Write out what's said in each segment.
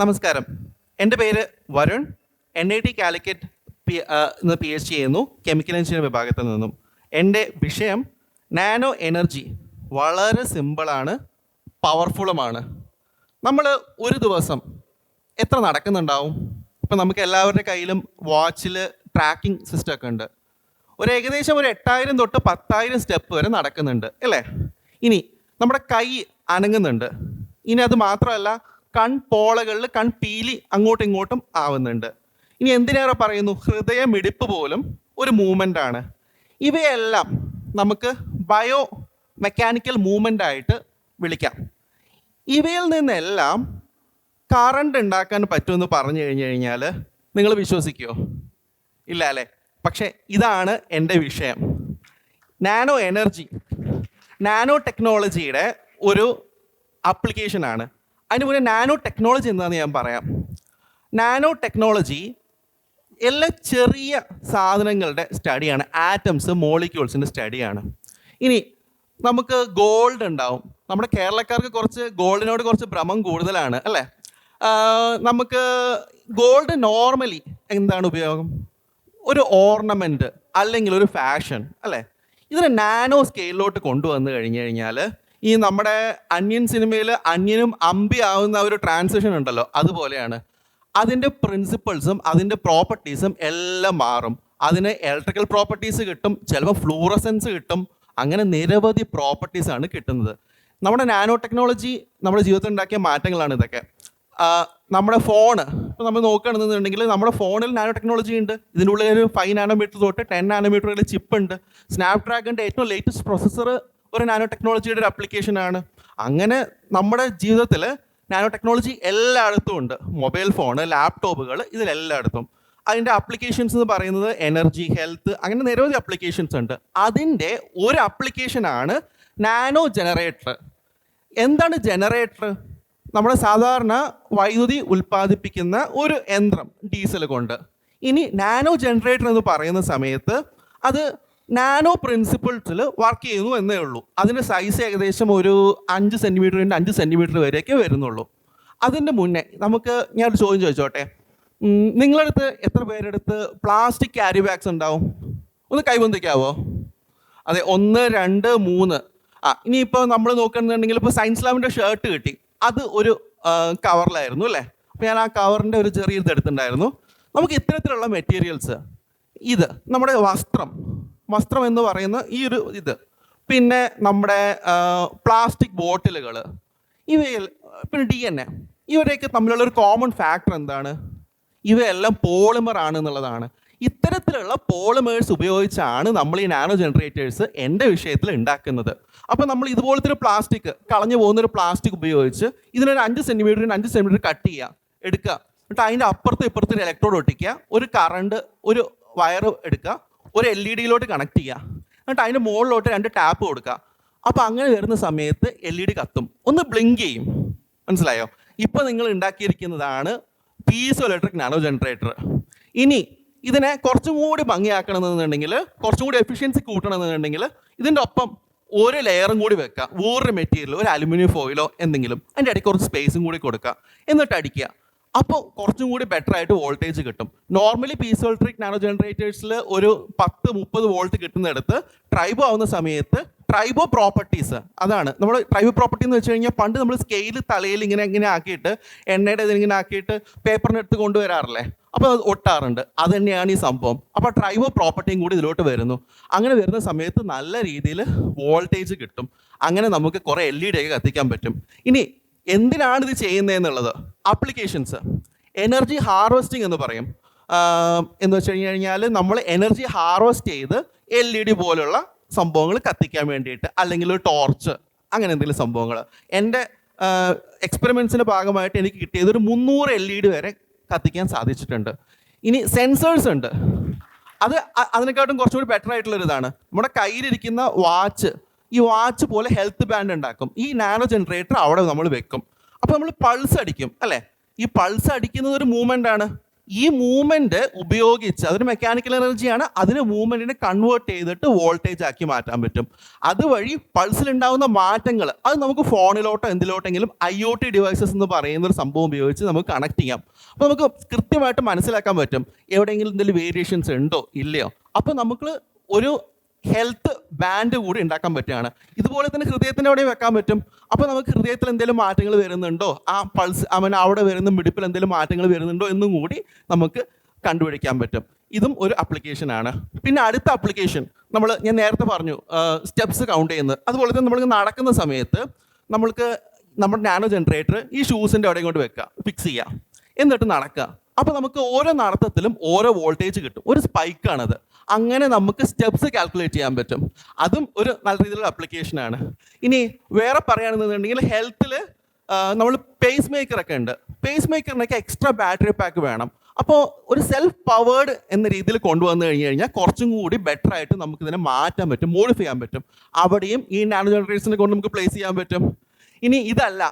നമസ്കാരം. എന്റെ പേര് Varun. N I T Calicut P നിന്ന് പി എച്ച് ഡി ചെയ്യുന്നു. കെമിക്കൽ എഞ്ചിനീയർ വിഭാഗത്തിൽ നിന്നും. എന്റെ വിഷയം നാനോ എനർജി വളരെ സിമ്പിളാണ് പവർഫുള്ളുമാണ് നമ്മൾ ഒരു ദിവസം എത്ര നടക്കുന്നുണ്ടാവും? ഇപ്പം നമുക്ക് എല്ലാവരുടെ കയ്യിലും വാച്ചിൽ ട്രാക്കിംഗ് സിസ്റ്റം ഒക്കെ ഉണ്ട്. ഒരു ഏകദേശം ഒരു എട്ടായിരം തൊട്ട് പത്തായിരം സ്റ്റെപ്പ് വരെ നടക്കുന്നുണ്ട് അല്ലേ? ഇനി നമ്മുടെ കൈ അനങ്ങുന്നുണ്ട്. ഇനി അത് മാത്രമല്ല കൺപോളകളിൽ കൺപീലി അങ്ങോട്ടും ഇങ്ങോട്ടും ആവുന്നുണ്ട്. ഇനി എന്തിനേറെ പറയുന്നു? ഹൃദയമിടിപ്പ് പോലും ഒരു മൂവ്മെന്റ് ആണ്. ഇവയെല്ലാം നമുക്ക് ബയോ മെക്കാനിക്കൽ മൂവ്മെന്റ് ആയിട്ട് വിളിക്കാം. ഇവയിൽ നിന്നെല്ലാം കറണ്ട് ഉണ്ടാക്കാൻ പറ്റുമെന്ന് പറഞ്ഞു കഴിഞ്ഞു കഴിഞ്ഞാൽ നിങ്ങൾ വിശ്വസിക്കുമോ ഇല്ല അല്ലേ? പക്ഷേ ഇതാണ് എന്റെ വിഷയം. നാനോ എനർജി നാനോ ടെക്നോളജിയുടെ ഒരു ആപ്ലിക്കേഷനാണ് അതിന് മുന്നേ നാനോ ടെക്നോളജി എന്താണെന്ന് ഞാൻ പറയാം. നാനോ ടെക്നോളജി എല്ലാ ചെറിയ സാധനങ്ങളുടെ സ്റ്റഡിയാണ്. ആറ്റംസ് മോളിക്യൂൾസിന്റെ സ്റ്റഡിയാണ്. ഇനി നമുക്ക് ഗോൾഡ് ഉണ്ടാവും. നമ്മുടെ കേരളക്കാർക്ക് കുറച്ച് ഗോൾഡിനോട് കുറച്ച് ഭ്രമം കൂടുതലാണ് അല്ലേ? നമുക്ക് ഗോൾഡ് നോർമലി എന്താണ് ഉപയോഗം? ഒരു ഓർണമെന്റ് അല്ലെങ്കിൽ ഒരു ഫാഷൻ അല്ലേ? ഇതിനെ നാനോ സ്കെയിലിലോട്ട് കൊണ്ടുവന്നു കഴിഞ്ഞു കഴിഞ്ഞാൽ ഈ നമ്മുടെ അന്യൻ സിനിമയിൽ അന്യനും അമ്പി ആവുന്ന ഒരു ട്രാൻസിഷൻ ഉണ്ടല്ലോ അതുപോലെയാണ്. അതിന്റെ പ്രിൻസിപ്പിൾസും അതിന്റെ പ്രോപ്പർട്ടീസും എല്ലാം മാറും. അതിന് ഇലക്ട്രിക്കൽ പ്രോപ്പർട്ടീസ് കിട്ടും ചിലപ്പോൾ ഫ്ലൂറസെൻസ് കിട്ടും അങ്ങനെ നിരവധി പ്രോപ്പർട്ടീസ് ആണ് കിട്ടുന്നത്. നമ്മുടെ നാനോ ടെക്നോളജി നമ്മുടെ ജീവിതത്തിൽ ഉണ്ടാക്കിയ മാറ്റങ്ങളാണ് ഇതൊക്കെ. നമ്മുടെ ഫോണ് ഇപ്പോൾ നമ്മൾ നോക്കുകയാണെന്നുണ്ടെങ്കിൽ നമ്മുടെ ഫോണിൽ നാനോ ടെക്നോളജി ഉണ്ട് ഇതിന്റെ ഒരു ഫൈവ് നാനോമീറ്റർ തൊട്ട് ടെൻ നാനോമീറ്റർ വരെ ചിപ്പ് ഉണ്ട്. സ്നാപ്ഡ്രാഗണിന്റെ ഏറ്റവും ലേറ്റസ്റ്റ് പ്രൊസസ്സർ ഒരു നാനോ ടെക്നോളജിയുടെ ഒരു ആപ്ലിക്കേഷനാണ് അങ്ങനെ നമ്മുടെ ജീവിതത്തിൽ നാനോ ടെക്നോളജി എല്ലായിടത്തും ഉണ്ട്. മൊബൈൽ ഫോണ് ലാപ്ടോപ്പുകൾ ഇതിലെല്ലായിടത്തും. അതിന്റെ അപ്ലിക്കേഷൻസ് എന്ന് പറയുന്നത് എനർജി ഹെൽത്ത് അങ്ങനെ നിരവധി അപ്ലിക്കേഷൻസ് ഉണ്ട്. അതിന്റെ ഒരു അപ്ലിക്കേഷനാണ് നാനോ ജനറേറ്റർ എന്താണ് ജനറേറ്റർ നമ്മുടെ സാധാരണ വൈദ്യുതി ഉൽപ്പാദിപ്പിക്കുന്ന ഒരു യന്ത്രം ഡീസൽ കൊണ്ട്. ഇനി നാനോ ജനറേറ്റർ എന്ന് പറയുന്ന സമയത്ത് അത് നാനോ പ്രിൻസിപ്പിൾസിൽ വർക്ക് ചെയ്യുന്നു എന്നേ ഉള്ളൂ. അതിന്റെ സൈസ് ഏകദേശം ഒരു അഞ്ച് സെന്റിമീറ്ററിന്റെ അഞ്ച് സെന്റിമീറ്റർ വരെയൊക്കെ വരുന്നുള്ളൂ. അതിന്റെ മുന്നേ നമുക്ക് ഞാനൊരു ചോദ്യം ചോദിച്ചോട്ടെ? നിങ്ങളടുത്ത് എത്ര പേരെടുത്ത് പ്ലാസ്റ്റിക് ക്യാരി ബാഗ്സ് ഉണ്ടാവും? ഒന്ന് കൈബന്ധിക്കാവോ? അതെ ഒന്ന് രണ്ട് മൂന്ന്. ആ ഇനിയിപ്പോൾ നമ്മൾ നോക്കുകയാണെന്നുണ്ടെങ്കിൽ ഇപ്പോൾ സയൻസ് ലാബിന്റെ ഷർട്ട് കിട്ടി. അത് ഒരു കവറിലായിരുന്നു അല്ലേ? അപ്പോൾ ഞാൻ ആ കവറിന്റെ ഒരു ചെറിയ ഇത് എടുത്തിട്ടുണ്ടായിരുന്നു. നമുക്ക് ഇത്തരത്തിലുള്ള മെറ്റീരിയൽസ് ഇത് നമ്മുടെ വസ്ത്രം വസ്ത്രം എന്ന് പറയുന്ന ഈ ഒരു ഇത്. പിന്നെ നമ്മുടെ പ്ലാസ്റ്റിക് ബോട്ടിലുകൾ ഇവയിൽ പിന്നെ ഡി എൻ എ ഇവരെയൊക്കെ തമ്മിലുള്ള ഒരു കോമൺ ഫാക്ടർ എന്താണ്? ഇവയെല്ലാം പോളിമർ ആണ് എന്നുള്ളതാണ്. ഇത്തരത്തിലുള്ള പോളിമേഴ്സ് ഉപയോഗിച്ചാണ് നമ്മൾ ഈ നാനോ ജനറേറ്റേഴ്സ് എന്റെ വിഷയത്തിൽ ഉണ്ടാക്കുന്നത്. അപ്പോൾ നമ്മൾ ഇതുപോലത്തെ ഒരു പ്ലാസ്റ്റിക് കളഞ്ഞു പോകുന്ന ഒരു പ്ലാസ്റ്റിക് ഉപയോഗിച്ച് ഇതിനൊരു അഞ്ച് സെന്റിമീറ്ററിന് അഞ്ച് സെന്റിമീറ്റർ കട്ട് ചെയ്യുക എടുക്കുക. എന്നിട്ട് അതിന്റെ അപ്പുറത്തും ഇപ്പുറത്തും ഇലക്ട്രോഡ് ഒട്ടിക്കുക ഒരു കറണ്ട് ഒരു വയർ എടുക്കുക. ഒരു എൽ ഇ ഡിയിലോട്ട് കണക്ട് ചെയ്യുക എന്നിട്ട് അതിന്റെ മുകളിലോട്ട് രണ്ട് ടാപ്പ് കൊടുക്കുക അപ്പോൾ അങ്ങനെ വരുന്ന സമയത്ത് എൽ ഇ ഡി കത്തും. ഒന്ന് ബ്ലിങ്ക് ചെയ്യും. മനസ്സിലായോ? ഇപ്പോൾ നിങ്ങൾ ഉണ്ടാക്കിയിരിക്കുന്നതാണ് പീസോ ഇലക്ട്രിക് നാനോ ജനറേറ്റർ ഇനി ഇതിനെ കുറച്ചും കൂടി ഭംഗിയാക്കണമെന്നുണ്ടെങ്കിൽ കുറച്ചും കൂടി എഫിഷ്യൻസി കൂട്ടണമെന്നുണ്ടെങ്കിൽ ഇതിന്റെ ഒപ്പം ഒരു ലെയറും കൂടി വെക്കുക വേറൊരു മെറ്റീരിയൽ ഒരു അലുമിനിയം ഫോയിലോ എന്തെങ്കിലും. അതിന്റെ ഇടയ്ക്ക് കുറച്ച് സ്പേസും കൂടി കൊടുക്കുക എന്നിട്ട് അടിക്കുക. അപ്പോൾ കുറച്ചും കൂടി ബെറ്റർ ആയിട്ട് വോൾട്ടേജ് കിട്ടും. നോർമലി പീസോ ഇലക്ട്രിക് നാനോ ജനറേറ്റേഴ്സിൽ ഒരു പത്ത് മുപ്പത് വോൾട്ട് കിട്ടുന്നിടത്ത് ട്രൈബോ ആവുന്ന സമയത്ത് ട്രൈബോ പ്രോപ്പർട്ടീസ് അതാണ്. നമ്മൾ ട്രൈബോ പ്രോപ്പർട്ടി എന്ന് വെച്ച് കഴിഞ്ഞാൽ പണ്ട് നമ്മൾ സ്കെയിൽ തലയിൽ ഇങ്ങനെ ഇങ്ങനെ ആക്കിയിട്ട് എണ്ണയുടെ ഇതിങ്ങനെ ആക്കിയിട്ട് പേപ്പറിനെടുത്ത് കൊണ്ടുവരാറില്ലേ? അപ്പോൾ അത് ഒട്ടാറുണ്ട്. അത് തന്നെയാണ് ഈ സംഭവം. അപ്പോൾ ട്രൈബോ പ്രോപ്പർട്ടിയും കൂടി ഇതിലോട്ട് വരുന്നു. അങ്ങനെ വരുന്ന സമയത്ത് നല്ല രീതിയിൽ വോൾട്ടേജ് കിട്ടും. അങ്ങനെ നമുക്ക് കുറേ എൽ ഇ ഡി ഒക്കെ കത്തിക്കാൻ പറ്റും. ഇനി എന്തിനാണ് ഇത് ചെയ്യുന്നത് എന്നുള്ളത് അപ്ലിക്കേഷൻസ് എനർജി ഹാർവെസ്റ്റിംഗ് എന്ന് പറയും. എന്ന് വെച്ച് കഴിഞ്ഞ് കഴിഞ്ഞാൽ നമ്മൾ എനർജി ഹാർവെസ്റ്റ് ചെയ്ത് എൽ ഇ ഡി പോലുള്ള സംഭവങ്ങൾ കത്തിക്കാൻ വേണ്ടിയിട്ട് അല്ലെങ്കിൽ ഒരു ടോർച്ച് അങ്ങനെ എന്തെങ്കിലും സംഭവങ്ങൾ. എന്റെ എക്സ്പെരിമെൻസിന്റെ ഭാഗമായിട്ട് എനിക്ക് കിട്ടിയത് ഒരു മുന്നൂറ് എൽ ഇ ഡി വരെ കത്തിക്കാൻ സാധിച്ചിട്ടുണ്ട്. ഇനി സെൻസേഴ്സ് ഉണ്ട്. അത് അതിനെക്കാട്ടും കുറച്ചും കൂടി ബെറ്റർ ആയിട്ടുള്ളൊരു ഇതാണ് നമ്മുടെ കയ്യിലിരിക്കുന്ന വാച്ച് ഈ വാച്ച് പോലെ ഹെൽത്ത് ബാൻഡ് ഉണ്ടാക്കും. ഈ നാനോ ജനറേറ്റർ അവിടെ നമ്മൾ വെക്കും. അപ്പോൾ നമ്മൾ പൾസ് അടിക്കും അല്ലേ? ഈ പൾസ് അടിക്കുന്നത് ഒരു മൂവ്മെന്റ് ആണ്. ഈ മൂവ്മെന്റ് ഉപയോഗിച്ച് അതൊരു മെക്കാനിക്കൽ എനർജിയാണ് അതിന് മൂവ്മെന്റിനെ കൺവേർട്ട് ചെയ്തിട്ട് വോൾട്ടേജ് ആക്കി മാറ്റാൻ പറ്റും. അതുവഴി പൾസിലുണ്ടാകുന്ന മാറ്റങ്ങൾ അത് നമുക്ക് ഫോണിലോട്ടോ എന്തിലോട്ടെങ്കിലും ഐ ഒ ടി ഡിവൈസസ് എന്ന് പറയുന്ന ഒരു സംഭവം ഉപയോഗിച്ച് നമുക്ക് കണക്ട് ചെയ്യാം. അപ്പോൾ നമുക്ക് കൃത്യമായിട്ട് മനസ്സിലാക്കാൻ പറ്റും. എവിടെയെങ്കിലും എന്തെങ്കിലും വേരിയേഷൻസ് ഉണ്ടോ? ഇല്ലയോ? അപ്പോൾ നമുക്ക് ഒരു ഹെൽത്ത് ബാൻഡ് കൂടി ഉണ്ടാക്കാൻ പറ്റുകയാണ്. ഇതുപോലെ തന്നെ ഹൃദയത്തിന്റെ അവിടെ വെക്കാൻ പറ്റും. അപ്പോൾ നമുക്ക് ഹൃദയത്തിൽ എന്തെങ്കിലും മാറ്റങ്ങൾ വരുന്നുണ്ടോ? ആ പൾസ് അവൻ അവിടെ വരുന്ന മിടിപ്പിൽ എന്തെങ്കിലും മാറ്റങ്ങൾ വരുന്നുണ്ടോ എന്നും കൂടി നമുക്ക് കണ്ടുപിടിക്കാൻ പറ്റും. ഇതും ഒരു ആപ്ലിക്കേഷനാണ് പിന്നെ അടുത്ത ആപ്ലിക്കേഷൻ നമ്മൾ ഞാൻ നേരത്തെ പറഞ്ഞു സ്റ്റെപ്സ് കൗണ്ട് ചെയ്യുന്നത്. അതുപോലെ തന്നെ നമ്മൾ നടക്കുന്ന സമയത്ത് നമ്മൾക്ക് നമ്മുടെ നാനോ ജനറേറ്റർ ഈ ഷൂസിന്റെ അവിടെ ഇങ്ങോട്ട് വെക്കുക ഫിക്സ് ചെയ്യുക. എന്നിട്ട് നടക്കുക. അപ്പോൾ നമുക്ക് ഓരോ നടത്തത്തിലും ഓരോ വോൾട്ടേജ് കിട്ടും. ഒരു സ്പൈക്കാണത് അങ്ങനെ നമുക്ക് സ്റ്റെപ്സ് കാൽക്കുലേറ്റ് ചെയ്യാൻ പറ്റും. അതും ഒരു നല്ല രീതിയിലുള്ള ആണ്. ഇനി വേറെ പറയുകയാണെന്നുണ്ടെങ്കിൽ ഹെൽത്തിൽ നമ്മൾ പേസ് മേക്കറൊക്കെ ഉണ്ട്. പേസ് മേക്കറിനൊക്കെ എക്സ്ട്രാ ബാറ്ററി പാക്ക് വേണം. അപ്പോൾ ഒരു സെൽഫ് പവേർഡ് എന്ന രീതിയിൽ കൊണ്ടുവന്നു കഴിഞ്ഞ് കഴിഞ്ഞാൽ കുറച്ചും കൂടി ബെറ്റർ ആയിട്ട് നമുക്ക് ഇതിനെ മാറ്റാൻ പറ്റും മോഡിഫൈ ചെയ്യാൻ പറ്റും. അവിടെയും ഈ നാനോ ജനറേഷനെ കൊണ്ട് നമുക്ക് പ്ലേസ് ചെയ്യാൻ പറ്റും. ഇനി ഇതല്ല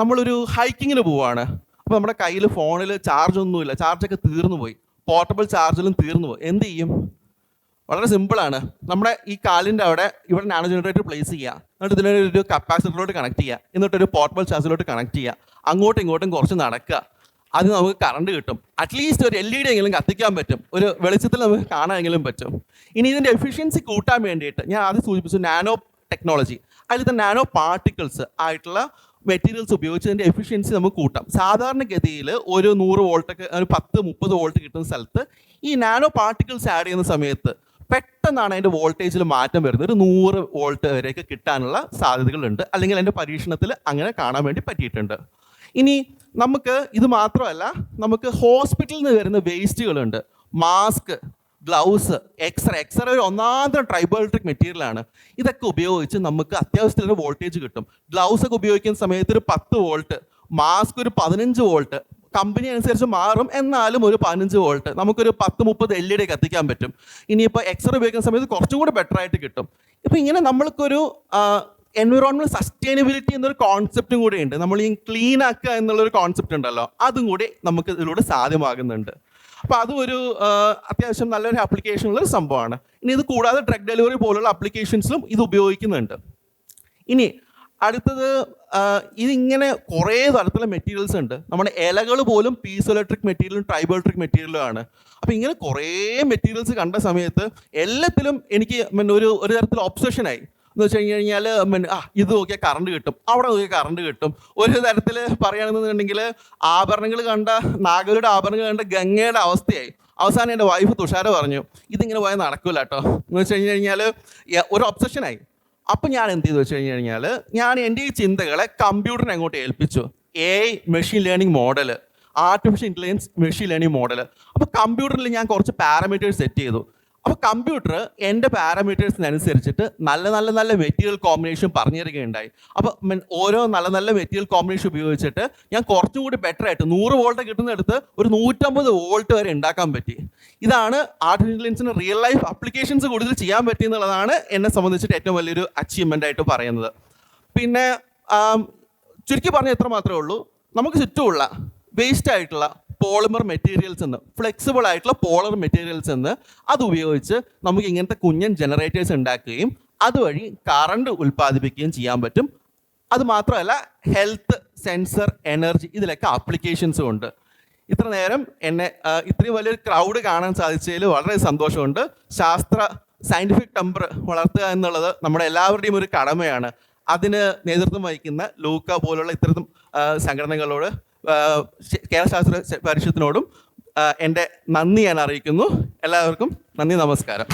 നമ്മളൊരു ഹൈക്കിങ്ങിന് പോവാണ്. അപ്പോൾ നമ്മുടെ കയ്യിൽ ഫോണിൽ ചാർജ് ഒന്നുമില്ല. ചാർജൊക്കെ തീർന്നു പോയി. പോർട്ടബിൾ ചാർജിലും തീർന്നു പോയി. എന്ത് ചെയ്യും? വളരെ സിമ്പിളാണ് നമ്മുടെ ഈ കാലിന്റെ അവിടെ ഇവിടെ നാനോ ജനറേറ്റർ പ്ലേസ് ചെയ്യുക എന്നിട്ട് ഇതിനൊരു ഒരു കപ്പാസിറ്ററിലോട്ട് കണക്ട് ചെയ്യുക എന്നിട്ട് ഒരു പോർട്ടബിൾ ചാർജിലോട്ട് കണക്ട് ചെയ്യുക അങ്ങോട്ടും ഇങ്ങോട്ടും കുറച്ച് നടക്കുക. അത് നമുക്ക് കറണ്ട് കിട്ടും. അറ്റ്ലീസ്റ്റ് ഒരു എൽ ഇ ഡി എങ്കിലും കത്തിക്കാൻ പറ്റും. ഒരു വെളിച്ചത്തിൽ നമുക്ക് കാണാനെങ്കിലും പറ്റും. ഇനി ഇതിന്റെ എഫിഷ്യൻസി കൂട്ടാൻ വേണ്ടിയിട്ട് ഞാൻ ആദ്യം സൂചിപ്പിച്ചു നാനോ ടെക്നോളജി അതിലത്തെ നാനോ പാർട്ടിക്കിൾസ് ആയിട്ടുള്ള മെറ്റീരിയൽസ് ഉപയോഗിച്ച് അതിന്റെ എഫിഷ്യൻസി നമുക്ക് കൂട്ടാം. സാധാരണഗതിയിൽ ഒരു നൂറ് വോൾട്ടൊക്കെ ഒരു പത്ത് മുപ്പത് വോൾട്ട് കിട്ടുന്ന സ്ഥലത്ത് ഈ നാനോ പാർട്ടിക്കിൾസ് ആഡ് ചെയ്യുന്ന സമയത്ത് പെട്ടെന്നാണ് അതിന്റെ വോൾട്ടേജിൽ മാറ്റം വരുന്നത്. ഒരു നൂറ് വോൾട്ട് വരെയൊക്കെ കിട്ടാനുള്ള സാധ്യതകളുണ്ട്. അല്ലെങ്കിൽ എന്റെ പരീക്ഷണത്തിൽ അങ്ങനെ കാണാൻ വേണ്ടി പറ്റിയിട്ടുണ്ട്. ഇനി നമുക്ക് ഇത് മാത്രമല്ല നമുക്ക് ഹോസ്പിറ്റലിൽ നിന്ന് വരുന്ന വേസ്റ്റുകളുണ്ട് മാസ്ക് ഗ്ലൗസ് എക്സ്റേ എക്സ്റേ ഒരു ഒന്നാന്തരം ട്രൈബോളിട്രിക് മെറ്റീരിയലാണ് ഇതൊക്കെ ഉപയോഗിച്ച് നമുക്ക് അത്യാവശ്യത്തിന് വോൾട്ടേജ് കിട്ടും. ഗ്ലൗസ് ഒക്കെ ഉപയോഗിക്കുന്ന സമയത്ത് ഒരു പത്ത് വോൾട്ട് മാസ്ക് ഒരു പതിനഞ്ച് വോൾട്ട് കമ്പനി അനുസരിച്ച് മാറും. എന്നാലും ഒരു പതിനഞ്ച് വോൾട്ട് നമുക്കൊരു പത്ത് മുപ്പത് എൽ ഇ ഡി കത്തിക്കാൻ പറ്റും. ഇനിയിപ്പോൾ എക്സ്റേ ഉപയോഗിക്കുന്ന സമയത്ത് കുറച്ചും കൂടി ബെറ്റർ ആയിട്ട് കിട്ടും. ഇപ്പം ഇങ്ങനെ നമ്മൾക്കൊരു എൻവിറോൺമെന്റ് സസ്റ്റൈനബിലിറ്റി എന്നൊരു കോൺസെപ്റ്റും കൂടെ ഉണ്ട് നമ്മൾ ഈ ക്ലീൻ ആക്കുക എന്നുള്ളൊരു കോൺസെപ്റ്റ് ഉണ്ടല്ലോ അതും കൂടി നമുക്ക് ഇതിലൂടെ സാധ്യമാകുന്നുണ്ട്. അപ്പോൾ അതും ഒരു അത്യാവശ്യം നല്ലൊരു ആപ്ലിക്കേഷനുള്ള സംഭവമാണ്. ഇനി ഇത് കൂടാതെ ഡ്രഗ് ഡെലിവറി പോലുള്ള ആപ്ലിക്കേഷൻസിലും ഇത് ഉപയോഗിക്കുന്നുണ്ട്. ഇനി അടുത്തത് ഇതിങ്ങനെ കുറേ തരത്തിലുള്ള മെറ്റീരിയൽസ് ഉണ്ട്. നമ്മുടെ ഇലകൾ പോലും പീസ് ഇലക്ട്രിക് മെറ്റീരിയലും ട്രൈബോൾട്രിക് മെറ്റീരിയലും ആണ്. അപ്പോൾ ഇങ്ങനെ കുറേ മെറ്റീരിയൽസ് കണ്ട സമയത്ത് എല്ലാത്തിലും എനിക്ക് ഒരു ഒരു തരത്തിൽ ഒബ്സഷനായി എന്ന് വെച്ച് കഴിഞ്ഞ് കഴിഞ്ഞാൽ പിന്നെ ആ ഇത് നോക്കിയാൽ കറണ്ട് കിട്ടും. അവിടെ നോക്കിയാൽ കറണ്ട് കിട്ടും. ഒരു തരത്തിൽ പറയുകയാണെന്നുണ്ടെങ്കിൽ ആഭരണങ്ങൾ കണ്ട നാഗരുടെ ആഭരണങ്ങൾ കണ്ട ഗംഗയുടെ അവസ്ഥയായി. അവസാനം എന്റെ വൈഫ് തുഷാര പറഞ്ഞു ഇതിങ്ങനെ പോയാൽ നടക്കില്ല കേട്ടോ എന്ന് വെച്ച് കഴിഞ്ഞ് കഴിഞ്ഞാൽ ഒരു ഒബ്സഷനായി അപ്പം ഞാൻ എന്ത് ചെയ്തു? വെച്ച് കഴിഞ്ഞ് കഴിഞ്ഞാൽ ഞാൻ എന്റെ ഈ ചിന്തകളെ കമ്പ്യൂട്ടറിനെ അങ്ങോട്ട് ഏൽപ്പിച്ചു. A machine learning model artificial intelligence machine learning model അപ്പോൾ കമ്പ്യൂട്ടറിൽ ഞാൻ കുറച്ച് പാരാമീറ്റേഴ്സ് സെറ്റ് ചെയ്തു. അപ്പോൾ കമ്പ്യൂട്ടർ എന്റെ പാരാമീറ്റേഴ്സിനനുസരിച്ചിട്ട് നല്ല നല്ല നല്ല മെറ്റീരിയൽ കോമ്പിനേഷൻ പറഞ്ഞു തരികയുണ്ടായി അപ്പോൾ മീൻ ഓരോ നല്ല നല്ല മെറ്റീരിയൽ കോമ്പിനേഷൻ ഉപയോഗിച്ചിട്ട് ഞാൻ കുറച്ചും കൂടി ബെറ്റർ ആയിട്ട് നൂറ് വോൾട്ട് കിട്ടുന്നിടത്ത് ഒരു നൂറ്റമ്പത് വോൾട്ട് വരെ ഉണ്ടാക്കാൻ പറ്റി. ഇതാണ് ആർട്ടിഫിഷ്യൽ ഇന്റലിജൻസിന് റിയൽ ലൈഫ് അപ്ലിക്കേഷൻസ് കൂടുതൽ ചെയ്യാൻ പറ്റി എന്നുള്ളതാണ് എന്നെ സംബന്ധിച്ചിട്ട് ഏറ്റവും വലിയൊരു അച്ചീവ്മെന്റ് ആയിട്ട് പറയുന്നത്. പിന്നെ ചുരുക്കി പറഞ്ഞ എത്ര മാത്രമേ ഉള്ളൂ. നമുക്ക് ചുറ്റുമുള്ള വേസ്റ്റ് ആയിട്ടുള്ള പോളിമർ മെറ്റീരിയൽസ് എന്ന് ഫ്ലെക്സിബിൾ ആയിട്ടുള്ള പോളർ മെറ്റീരിയൽസ് എന്ന് അത് ഉപയോഗിച്ച് നമുക്ക് ഇങ്ങനത്തെ കുഞ്ഞൻ ജനറേറ്റേഴ്സ് ഉണ്ടാക്കുകയും അതുവഴി കറണ്ട് ഉൽപ്പാദിപ്പിക്കുകയും ചെയ്യാൻ പറ്റും. അത് മാത്രമല്ല ഹെൽത്ത് സെൻസർ എനർജി ഇതിലൊക്കെ ആപ്ലിക്കേഷൻസും ഉണ്ട്. ഇത്ര നേരം എന്നെ ഇത്രയും വലിയൊരു ക്രൗഡ് കാണാൻ സാധിച്ചതിൽ വളരെ സന്തോഷമുണ്ട്. ശാസ്ത്ര സയന്റിഫിക് ടെമ്പർ വളർത്തുക എന്നുള്ളത് നമ്മുടെ എല്ലാവരുടെയും ഒരു കടമയാണ്. അതിന് നേതൃത്വം വഹിക്കുന്ന ലൂക്ക പോലുള്ള ഇത്തരം സംഘടനകളോട് കേരള ശാസ്ത്ര പരിഷത്തിനോടും എന്റെ നന്ദി ഞാൻ അറിയിക്കുന്നു. എല്ലാവർക്കും നന്ദി നമസ്കാരം.